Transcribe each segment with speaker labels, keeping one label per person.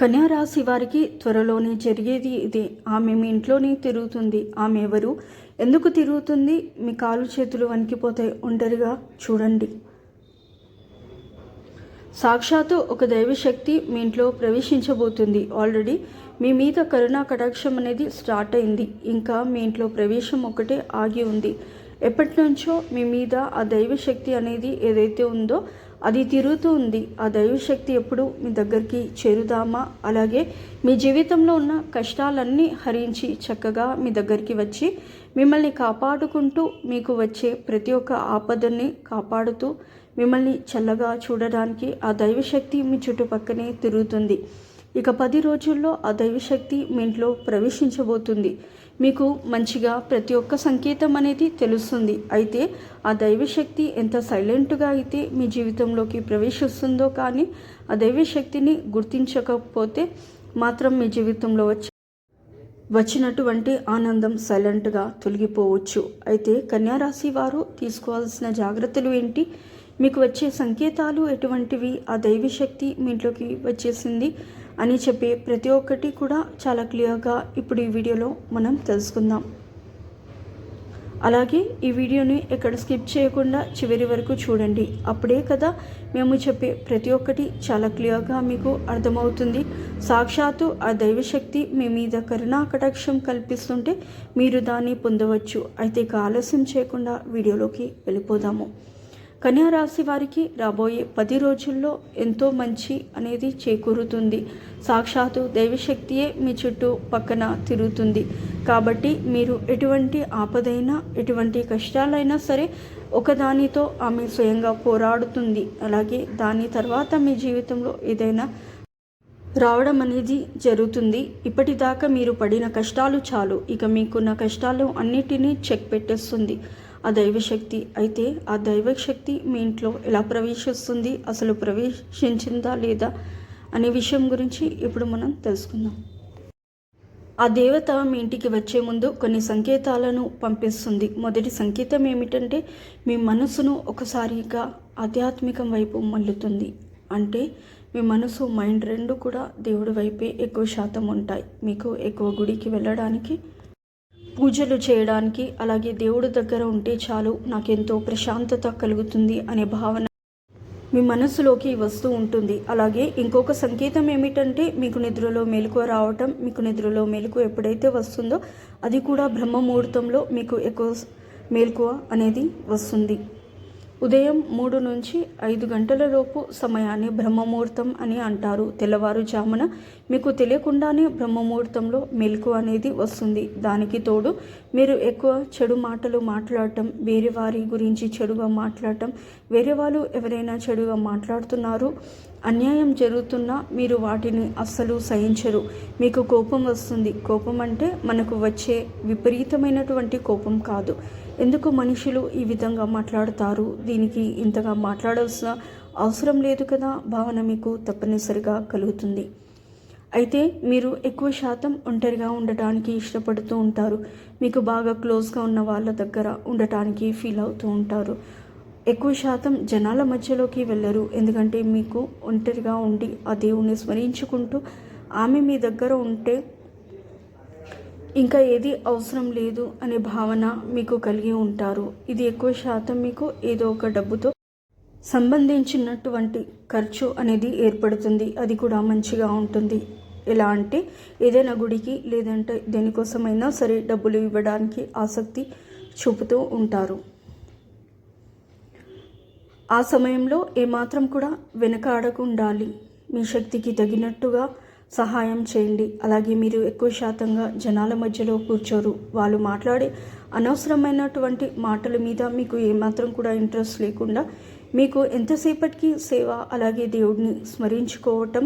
Speaker 1: కన్యారాశి వారికి త్వరలోనే జరిగేది ఇదే. ఆమె మీ ఇంట్లోనే తిరుగుతుంది. ఆమె ఎవరు? ఎందుకు తిరుగుతుంది? మీ కాలు చేతులు వణికిపోతాయి. ఒంటరిగా చూడండి. సాక్షాత్తు ఒక దైవశక్తి మీ ఇంట్లో ప్రవేశించబోతుంది. ఆల్రెడీ మీ మీద కరుణా కటాక్షం అనేది స్టార్ట్ అయింది. ఇంకా మీ ఇంట్లో ప్రవేశం ఒకటే ఆగి ఉంది. ఎప్పటి నుంచో మీ మీద ఆ దైవశక్తి అనేది ఏదైతే ఉందో అది తిరుగుతూ ఉంది. ఆ దైవశక్తి ఎప్పుడు మీ దగ్గరికి చేరుదామా? అలాగే మీ జీవితంలో ఉన్న కష్టాలన్నీ హరించి చక్కగా మీ దగ్గరికి వచ్చి మిమ్మల్ని కాపాడుకుంటూ మీకు వచ్చే ప్రతి ఒక్క ఆపదని కాపాడుతూ మిమ్మల్ని చల్లగా చూడడానికి ఆ దైవశక్తి మీ చుట్టుపక్కనే తిరుగుతుంది. ఇక పది రోజుల్లో ఆ దైవశక్తి మీ ఇంట్లో ప్రవేశించబోతుంది. మీకు మంచిగా ప్రతి ఒక్క సంకేతం అనేది తెలుస్తుంది. అయితే ఆ దైవశక్తి ఎంత సైలెంట్గా అయితే మీ జీవితంలోకి ప్రవేశిస్తుందో కానీ ఆ దైవశక్తిని గుర్తించకపోతే మాత్రం మీ జీవితంలో వచ్చి వచ్చినటువంటి ఆనందం సైలెంట్గా తొలగిపోవచ్చు. అయితే కన్యారాశి వారు తీసుకోవాల్సిన జాగ్రత్తలు ఏంటి? మీకు వచ్చే సంకేతాలు ఎటువంటివి? ఆ దైవశక్తి మీ ఇంట్లోకి వచ్చేసింది. అని చెప్పే ప్రతి ఒక్కటి కూడా చాలా క్లియర్గా ఇప్పుడు ఈ వీడియోలో మనం తెలుసుకుందాం. అలాగే ఈ వీడియోని ఎక్కడ స్కిప్ చేయకుండా చివరి వరకు చూడండి. అప్పుడే కదా మేము చెప్పే ప్రతి ఒక్కటి చాలా క్లియర్గా మీకు అర్థమవుతుంది. సాక్షాత్తు ఆ దైవశక్తి మీ మీద కరుణా కటాక్షం కల్పిస్తుంటే మీరు దాన్ని పొందవచ్చు. అయితే ఇక ఆలస్యం చేయకుండా వీడియోలోకి వెళ్ళిపోదాము. కన్యా రాశి వారికి రాబోయే పది రోజుల్లో ఎంతో మంచి అనేది చేకూరుతుంది. సాక్షాత్తు దైవశక్తియే మీ చుట్టూ పక్కన తిరుగుతుంది. కాబట్టి మీరు ఎటువంటి ఆపదైనా ఎటువంటి కష్టాలైనా సరే ఒకదానితో ఆమె స్వయంగా పోరాడుతుంది. అలాగే దాని తర్వాత మీ జీవితంలో ఏదైనా రావడం అనేది జరుగుతుంది. ఇప్పటిదాకా మీరు పడిన కష్టాలు చాలు. ఇక మీకున్న కష్టాలు అన్నిటినీ చెక్ పెట్టేస్తుంది. ఆ దైవశక్తి. అయితే ఆ దైవశక్తి మీ ఇంట్లో ఎలా ప్రవేశిస్తుంది? అసలు ప్రవేశించిందా లేదా? అనే విషయం గురించి ఇప్పుడు మనం తెలుసుకుందాం. ఆ దేవత మీ ఇంటికి వచ్చే ముందు కొన్ని సంకేతాలను పంపిస్తుంది. మొదటి సంకేతం ఏమిటంటే మీ మనసును ఒకసారిగా ఆధ్యాత్మికం వైపు మల్లుతుంది అంటే మీ మనసు మైండ్ రెండు కూడా దేవుడి వైపే ఎక్కువ శాతం ఉంటాయి. మీకు ఎక్కువ గుడికి వెళ్ళడానికి పూజలు చేయడానికి అలాగే దేవుడి దగ్గర ఉంటే చాలు నాకెంతో ప్రశాంతత కలుగుతుంది అనే భావన మీ మనసులోకి వస్తూ ఉంటుంది. అలాగే ఇంకొక సంకేతం ఏమిటంటే మీకు నిద్రలో మెలకువ రావటం మీకు నిద్రలో మెలకు ఎప్పుడైతే వస్తుందో అది కూడా బ్రహ్మ ముహూర్తంలో మీకు ఎక్కువ మేల్కువ అనేది వస్తుంది. ఉదయం మూడు నుంచి ఐదు గంటల లోపు సమయాన్ని బ్రహ్మముహూర్తం అని అంటారు. తెల్లవారుజామున మీకు తెలియకుండానే బ్రహ్మముహూర్తంలో మెలకు అనేది వస్తుంది. దానికి తోడు మీరు ఎక్కువ చెడు మాటలు మాట్లాడటం వేరే వారి గురించి చెడుగా మాట్లాడటం వేరే వాళ్ళు ఎవరైనా చెడుగా మాట్లాడుతున్నారు అన్యాయం జరుగుతున్నా మీరు వాటిని అస్సలు సహించరు. మీకు కోపం వస్తుంది. కోపం అంటే మనకు వచ్చే విపరీతమైనటువంటి కోపం కాదు. ఎందుకు మనుషులు ఈ విధంగా మాట్లాడతారు? దీనికి ఇంతగా మాట్లాడాల్సిన అవసరం లేదు కదా? భావన మీకు తప్పనిసరిగా కలుగుతుంది. అయితే మీరు ఎక్కువ శాతం ఒంటరిగా ఉండటానికి ఇష్టపడుతూ ఉంటారు. మీకు బాగా క్లోజ్గా ఉన్న వాళ్ళ దగ్గర ఉండటానికి ఫీల్ అవుతూ ఉంటారు. ఎక్కువ శాతం జనాల మధ్యలోకి వెళ్ళరు. ఎందుకంటే మీకు ఒంటరిగా ఉండి ఆ దేవుణ్ణి స్మరించుకుంటూ ఆమె మీ దగ్గర ఉంటే ఇంకా ఏది అవసరం లేదు అనే భావన మీకు కలిగి ఉంటారు. ఇది ఎక్కువ శాతం మీకు ఏదో ఒక డబ్బుతో సంబంధించినటువంటి ఖర్చు అనేది ఏర్పడుతుంది. అది కూడా మంచిగా ఉంటుంది. ఎలా అంటే ఏదైనా గుడికి లేదంటే దేనికోసమైనా సరే డబ్బులు ఇవ్వడానికి ఆసక్తి చూపుతూ ఉంటారు. ఆ సమయంలో ఏమాత్రం కూడా వెనకాడకుండాలి. మీ శక్తికి తగినట్టుగా సహాయం చేయండి. అలాగే మీరు ఎక్కువ శాతంగా జనాల మధ్యలో కూర్చోరు. వాళ్ళు మాట్లాడే అనవసరమైనటువంటి మాటల మీద మీకు ఏమాత్రం కూడా ఇంట్రెస్ట్ లేకుండా మీకు ఎంతసేపటికి సేవ అలాగే దేవుడిని స్మరించుకోవటం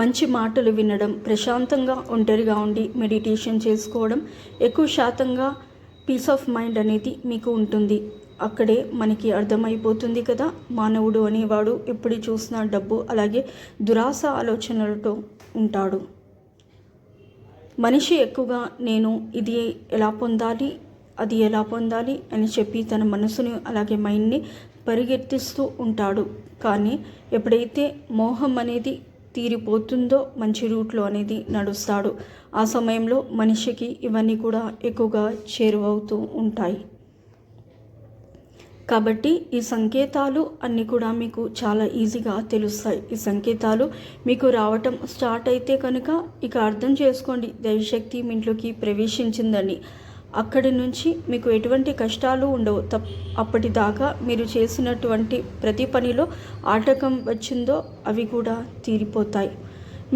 Speaker 1: మంచి మాటలు వినడం ప్రశాంతంగా ఒంటరిగా ఉండి మెడిటేషన్ చేసుకోవడం ఎక్కువ శాతంగా పీస్ ఆఫ్ మైండ్ అనేది మీకు ఉంటుంది. అక్కడే మనకి అర్థమైపోతుంది కదా. మానవుడు అనేవాడు ఎప్పుడు చూసినా డబ్బు అలాగే దురాశ ఆలోచనలతో ఉంటాడు. మనిషి ఎక్కువగా నేను ఇది ఎలా పొందాలి అది ఎలా పొందాలి అని చెప్పి తన మనసుని అలాగే మైండ్ని పరిగెత్తిస్తూ ఉంటాడు. కానీ ఎప్పుడైతే మోహం అనేది తీరిపోతుందో మంచి రూట్లో అనేది నడుస్తాడు. ఆ సమయంలో మనిషికి ఇవన్నీ కూడా ఎక్కువగా చేరువవుతూ ఉంటాయి. కాబట్టి ఈ సంకేతాలు అన్నీ కూడా మీకు చాలా ఈజీగా తెలుస్తాయి. ఈ సంకేతాలు మీకు రావటం స్టార్ట్ అయితే కనుక ఇక అర్థం చేసుకోండి. దైవశక్తి మీ ఇంట్లోకి ప్రవేశించిందని. అక్కడి నుంచి మీకు ఎటువంటి కష్టాలు ఉండవు. తప్ అప్పటిదాకా మీరు చేసినటువంటి ప్రతి పనిలో ఆటకం వచ్చిందో అవి కూడా తీరిపోతాయి.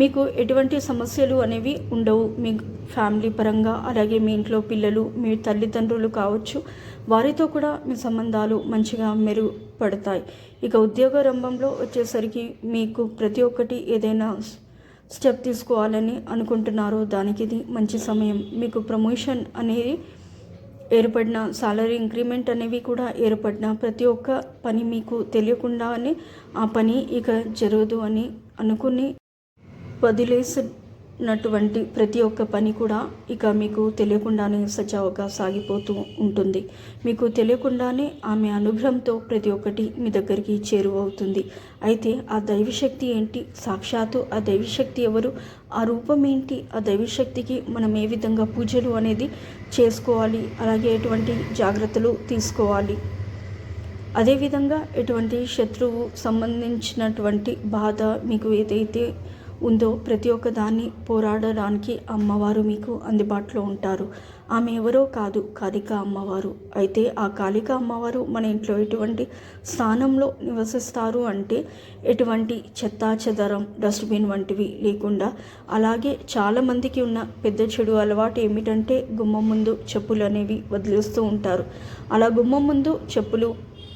Speaker 1: మీకు ఎటువంటి సమస్యలు అనేవి ఉండవు. మీ ఫ్యామిలీ పరంగా అలాగే మీ ఇంట్లో పిల్లలు మీ తల్లిదండ్రులు కావచ్చు వారితో కూడా మీ సంబంధాలు మంచిగా మెరుగుపడతాయి. ఇక ఉద్యోగ రంగంలో వచ్చేసరికి మీకు ప్రతి ఒక్కటి ఏదైనా స్టెప్ తీసుకోవాలని అనుకుంటున్నారో. దానికి ఇది మంచి సమయం. మీకు ప్రమోషన్ అనేది ఏర్పడిన సాలరీ ఇంక్రిమెంట్ అనేవి కూడా ఏర్పడిన ప్రతి ఒక్క పని మీకు తెలియకుండానే ఆ పని ఇక జరగదు అని అనుకుని వదిలేసినటువంటి ప్రతి ఒక్క పని కూడా ఇక మీకు తెలియకుండానే సజావుగా సాగిపోతూ ఉంటుంది. మీకు తెలియకుండానే ఆమె అనుగ్రహంతో ప్రతి ఒక్కటి మీ దగ్గరికి చేరువవుతుంది. అయితే ఆ దైవశక్తి ఏంటి? సాక్షాత్తు ఆ దైవశక్తి ఎవరు? ఆ రూపం ఏంటి? ఆ దైవశక్తికి మనం ఏ విధంగా పూజలు అనేది చేసుకోవాలి? అలాగే ఎటువంటి జాగ్రత్తలు తీసుకోవాలి? అదేవిధంగా ఎటువంటి శత్రువు సంబంధించినటువంటి బాధ మీకు ఏదైతే ఉందో ప్రతి ఒక్క దాన్ని పోరాడడానికి అమ్మవారు మీకు అందుబాటులో ఉంటారు. ఆమె ఎవరో కాదు కాళిక అమ్మవారు. అయితే ఆ కాళిక అమ్మవారు మన ఇంట్లో ఎటువంటి స్థానంలో నివసిస్తారు అంటే ఎటువంటి చెత్తా చెదరం డస్ట్బిన్ వంటివి లేకుండా అలాగే చాలామందికి ఉన్న పెద్ద చెడు అలవాటు ఏమిటంటే గుమ్మం ముందు చెప్పులు అనేవి వదిలేస్తూ ఉంటారు. అలా గుమ్మం ముందు చెప్పులు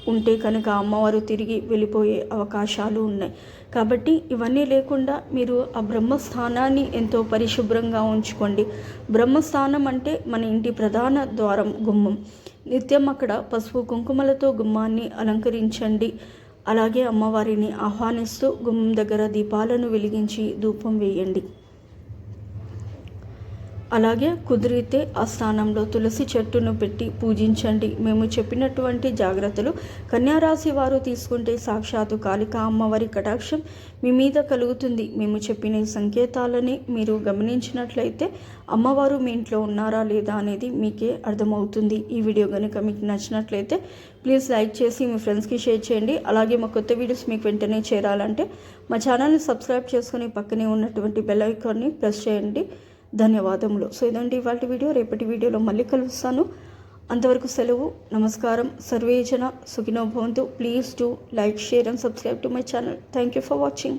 Speaker 1: ఉంటే కనుక అమ్మవారు తిరిగి వెళ్ళిపోయే అవకాశాలు ఉన్నాయి. కాబట్టి ఇవన్నీ లేకుండా మీరు ఆ బ్రహ్మస్థానాన్ని ఎంతో పరిశుభ్రంగా ఉంచుకోండి. బ్రహ్మస్థానం అంటే మన ఇంటి ప్రధాన ద్వారం గుమ్మం. నిత్యం అక్కడ పసుపు కుంకుమలతో గుమ్మాన్ని అలంకరించండి. అలాగే అమ్మవారిని ఆహ్వానిస్తూ గుమ్మం దగ్గర దీపాలను వెలిగించి ధూపం వేయండి. అలాగే కుదిరితే ఆ స్థానంలో తులసి చెట్టును పెట్టి పూజించండి. మేము చెప్పినటువంటి జాగ్రత్తలు కన్యారాశి వారు తీసుకుంటే సాక్షాత్తు కాళికా అమ్మవారి కటాక్షం మీ మీద కలుగుతుంది. మేము చెప్పిన సంకేతాలని మీరు గమనించినట్లయితే అమ్మవారు మీ ఇంట్లో ఉన్నారా లేదా అనేది మీకే అర్థమవుతుంది. ఈ వీడియో కనుక మీకు నచ్చినట్లయితే ప్లీజ్ లైక్ చేసి మీ ఫ్రెండ్స్కి షేర్ చేయండి. అలాగే మా కొత్త వీడియోస్ మీకు వెంటనే చేరాలంటే మా ఛానల్ని సబ్స్క్రైబ్ చేసుకుని పక్కనే ఉన్నటువంటి బెల్ ఐకాన్ని ప్రెస్ చేయండి. ధన్యవాదములు. సో ఇదండి ఇవాళ వీడియో. రేపటి వీడియోలో మళ్ళీ కలుస్తాను. అంతవరకు సెలవు నమస్కారం. సర్వేజన సుఖినో భవంతు. Please do like share and subscribe to my channel thank you for watching